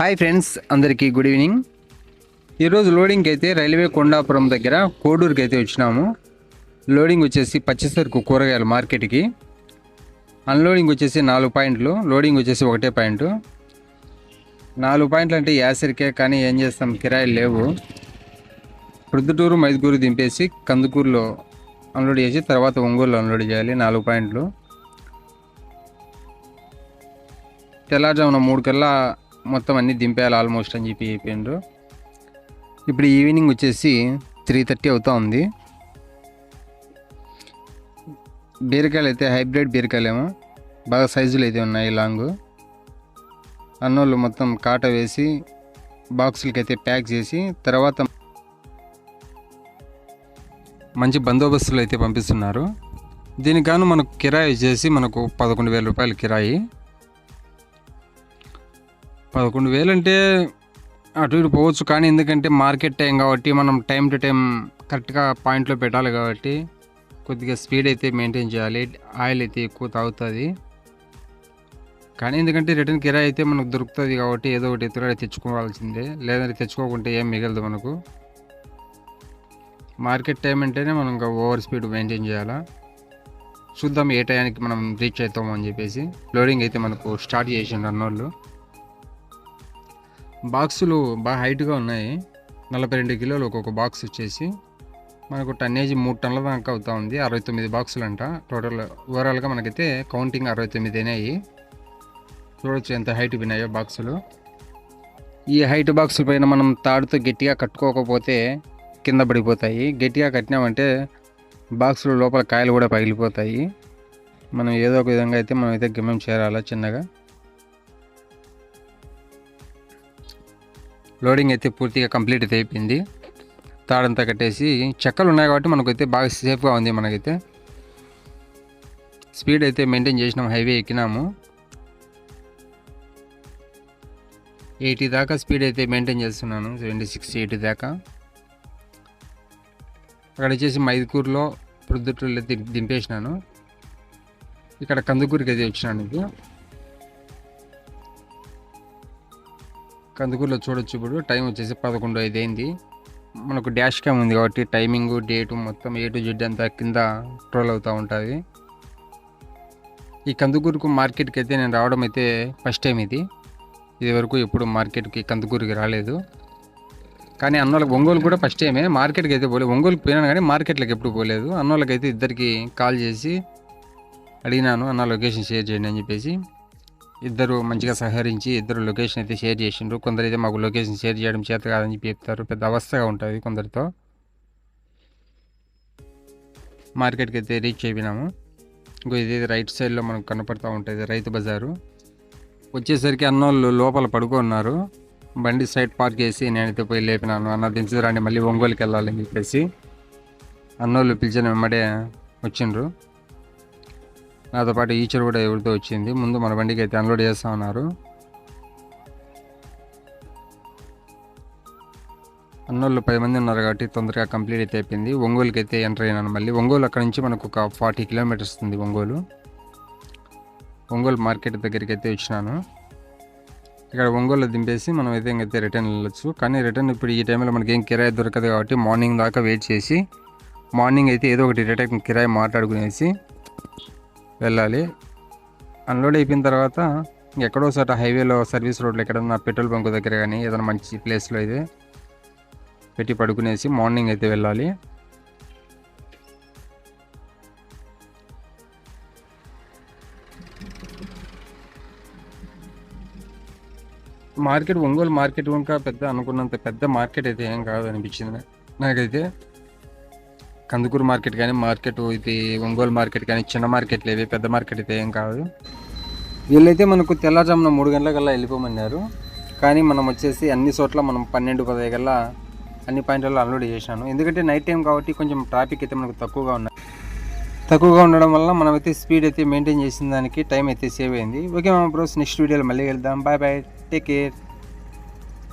Hi friends అందరికీ good evening ఈరోజు లోడింగ్కి అయితే రైల్వే కొండాపురం దగ్గర కోడూరుకి అయితే వచ్చినాము. లోడింగ్ వచ్చేసి పచ్చిసరుకు కూరగాయలు మార్కెట్కి. అన్లోడింగ్ వచ్చేసి నాలుగు పాయింట్లు లోడింగ్ వచ్చేసి ఒకటే పాయింట్. నాలుగు పాయింట్లు అంటే యాసరికే కానీ ఏం చేస్తాం కిరాయిలు లేవు. ప్రొద్దుటూరు మైదుగూరు దింపేసి కందుకూరులో అన్లోడ్ చేసి తర్వాత ఒంగూరులో అన్లోడ్ చేయాలి నాలుగు పాయింట్లు. తెల్లారుజామున మూడు కల్లా మొత్తం అన్నీ దింపేయాలి ఆల్మోస్ట్ అని చెప్పి చెప్పిండ్రు ఇప్పుడు ఈవినింగ్ వచ్చేసి త్రీ థర్టీ అవుతా ఉంది. బీరకాయలు అయితే హైబ్రిడ్ బీరకాయలేమో బాగా సైజులు అయితే ఉన్నాయి లాంగ్ అన్నోళ్ళు మొత్తం కాట వేసి బాక్సులకి అయితే ప్యాక్ చేసి తర్వాత మంచి బందోబస్తులు అయితే పంపిస్తున్నారు. దీనికి గాను మనకు కిరాయి వచ్చేసి మనకు పదకొండు వేల రూపాయలు కిరాయి. పదకొండు వేలు అంటే అటు ఇటు పోవచ్చు కానీ ఎందుకంటే మార్కెట్ టైం కాబట్టి మనం టైం టు టైం కరెక్ట్గా పాయింట్లో పెట్టాలి కాబట్టి కొద్దిగా స్పీడ్ అయితే మెయింటైన్ చేయాలి. ఆయిల్ అయితే ఎక్కువ తాగుతుంది. కానీ ఎందుకంటే రిటర్న్ కిరాయి అయితే మనకు దొరుకుతుంది కాబట్టి ఏదో ఒకటి ఎత్తురాడి తెచ్చుకోవాల్సిందే. లేదంటే తెచ్చుకోకుంటే ఏం మిగలదు మనకు. మార్కెట్ టైం అంటేనే మనం ఇంకా ఓవర్ స్పీడ్ మెయింటైన్ చేయాలా? చూద్దాం ఏ టైంకి మనం రీచ్ అవుతామో అని చెప్పేసి. లోడింగ్ అయితే మనకు స్టార్ట్ చేసిండు అన్నోళ్ళు. బాక్సులు బాగా హైట్గా ఉన్నాయి. నలభై రెండు కిలోలు ఒక్కొక్క బాక్స్ వచ్చేసి. మనకు టన్నేజ్ మూడు టన్నుల దాకా అవుతా ఉంది. అరవై తొమ్మిది బాక్సులు అంట టోటల్ ఓవరాల్గా మనకైతే కౌంటింగ్ అరవై తొమ్మిది అయినాయి. చూడొచ్చు ఎంత హైట్ వినాయో బాక్సులు. ఈ హైట్ బాక్సుల పైన మనం తాడుతో గట్టిగా కట్టుకోకపోతే కింద పడిపోతాయి. గట్టిగా కట్టినామంటే బాక్సులు లోపల కాయలు కూడా పగిలిపోతాయి. మనం ఏదో ఒక విధంగా అయితే మనం అయితే గమ్యం చేరాలా చిన్నగా. లోడింగ్ అయితే పూర్తిగా కంప్లీట్ అయితే అయిపోయింది. తాడంతా కట్టేసి చెక్కలు ఉన్నాయి కాబట్టి మనకైతే బాగా సేఫ్గా ఉంది మనకైతే. స్పీడ్ అయితే మెయింటైన్ చేసినాం హైవే ఎక్కినాము. ఎయిటీ దాకా స్పీడ్ అయితే మెయింటైన్ చేస్తున్నాను సెవెంటీ సిక్స్ ఎయిటీ దాకా. అక్కడ వచ్చేసి మైదుకూరులో ప్రొద్దుటూరులో దింపేసినాను. ఇక్కడ కందుకూరికి అయితే వచ్చినాను కందుకూరులో చూడొచ్చు ఇప్పుడు. టైం వచ్చేసి పదకొండు ఐదు అయింది. మనకు డాష్ క్యామ్ ఉంది కాబట్టి టైమింగ్ డేటు మొత్తం ఏ టు జెడ్ అంతా కింద ట్రోల్ అవుతూ ఉంటుంది. ఈ కందుకూరుకు మార్కెట్కి అయితే నేను రావడం అయితే ఫస్ట్ టైం ఇది. ఇది వరకు ఎప్పుడు మార్కెట్కి కందుకూరుకి రాలేదు. కానీ అన్నోళ్ళకి ఒంగోలు కూడా ఫస్ట్ టైమే మార్కెట్కి అయితే పోలేదు ఒంగోలుకి పోయినాను కానీ మార్కెట్లోకి ఎప్పుడు పోలేదు. అన్నోళ్ళకి అయితే ఇద్దరికి కాల్ చేసి అడిగినాను. అన్న లొకేషన్ షేర్ చేయండి అని చెప్పేసి. ఇద్దరు మంచిగా సహకరించి ఇద్దరు లొకేషన్ అయితే షేర్ చేసిండ్రు. కొందరైతే మాకు లొకేషన్ షేర్ చేయడం చేత కాదని చెప్పి చెప్తారు. పెద్ద అవస్థగా ఉంటుంది కొందరితో. మార్కెట్కి అయితే రీచ్ అయిపోయినాము. ఇంకో ఇది రైట్ సైడ్లో మనకు కనపడుతూ ఉంటుంది రైతు బజారు. వచ్చేసరికి అన్నోళ్ళు లోపల పడుకున్నారు. బండి సైడ్ పార్క్ చేసి నేనైతే పోయి లేపినాను. అన్న దించుకురండి మళ్ళీ ఒంగోలుకి వెళ్ళాలని చెప్పేసి. అన్నోళ్ళు పిలిచిన వెంబడే వచ్చిండ్రు. నాతో పాటు ఈచర్ కూడా ఎవరితో వచ్చింది. ముందు మన బండికి అయితే అన్లోడ్ చేస్తా ఉన్నారు. అన్నోళ్ళు పది మంది ఉన్నారు కాబట్టి తొందరగా కంప్లీట్ అయితే అయిపోయింది. ఒంగోలుకి అయితే ఎంటర్ అయినాను మళ్ళీ. ఒంగోలు అక్కడ నుంచి మనకు ఒక ఫార్టీ కిలోమీటర్స్ ఉంది ఒంగోలు. ఒంగోలు మార్కెట్ దగ్గరికి అయితే వచ్చినాను. ఇక్కడ ఒంగోలు దింపేసి మనం అయితే ఇంకైతే రిటర్న్ వెళ్ళొచ్చు. కానీ రిటర్న్ ఇప్పుడు ఈ టైంలో మనకి ఏం కిరాయి దొరకదు కాబట్టి మార్నింగ్ దాకా వెయిట్ చేసి మార్నింగ్ అయితే ఏదో ఒకటి రిటర్న్ కిరాయి మాట్లాడుకునేసి వెళ్ళాలి. అన్లోడ్ అయిపోయిన తర్వాత ఎక్కడో సార్ హైవేలో సర్వీస్ రోడ్లో ఎక్కడన్నా పెట్రోల్ బంక్ దగ్గర కానీ ఏదైనా మంచి ప్లేస్లో అయితే పెట్టి పడుకునేసి మార్నింగ్ అయితే వెళ్ళాలి. మార్కెట్ ఒంగోలు మార్కెట్ ఇంకా పెద్ద అనుకున్నంత పెద్ద మార్కెట్ అయితే ఏం కాదు అనిపించింది నాకైతే కందుకూరు మార్కెట్ కానీ మార్కెట్ ఇది ఒంగోలు మార్కెట్ కానీ చిన్న మార్కెట్లు ఇవి పెద్ద మార్కెట్ అయితే ఏం కాదు. వీళ్ళైతే మనకు తెల్లజామున మూడు గంటలకల్లా వెళ్ళిపోమన్నారు. కానీ మనం వచ్చేసి అన్ని చోట్ల మనం పన్నెండు పదహైదు కల్లా అన్ని పాయింట్లలో అన్లోడ్ చేశాను. ఎందుకంటే నైట్ టైం కాబట్టి కొంచెం ట్రాఫిక్ అయితే మనకు తక్కువగా ఉన్నాయి తక్కువగా ఉండడం వల్ల మనమైతే స్పీడ్ అయితే మెయింటైన్ చేసిన దానికి టైం అయితే సేవ్ అయింది. ఓకే మా బ్రోస్ నెక్స్ట్ వీడియోలో మళ్ళీ వెళ్దాం బాయ్ బాయ్ టేక్ కేర్.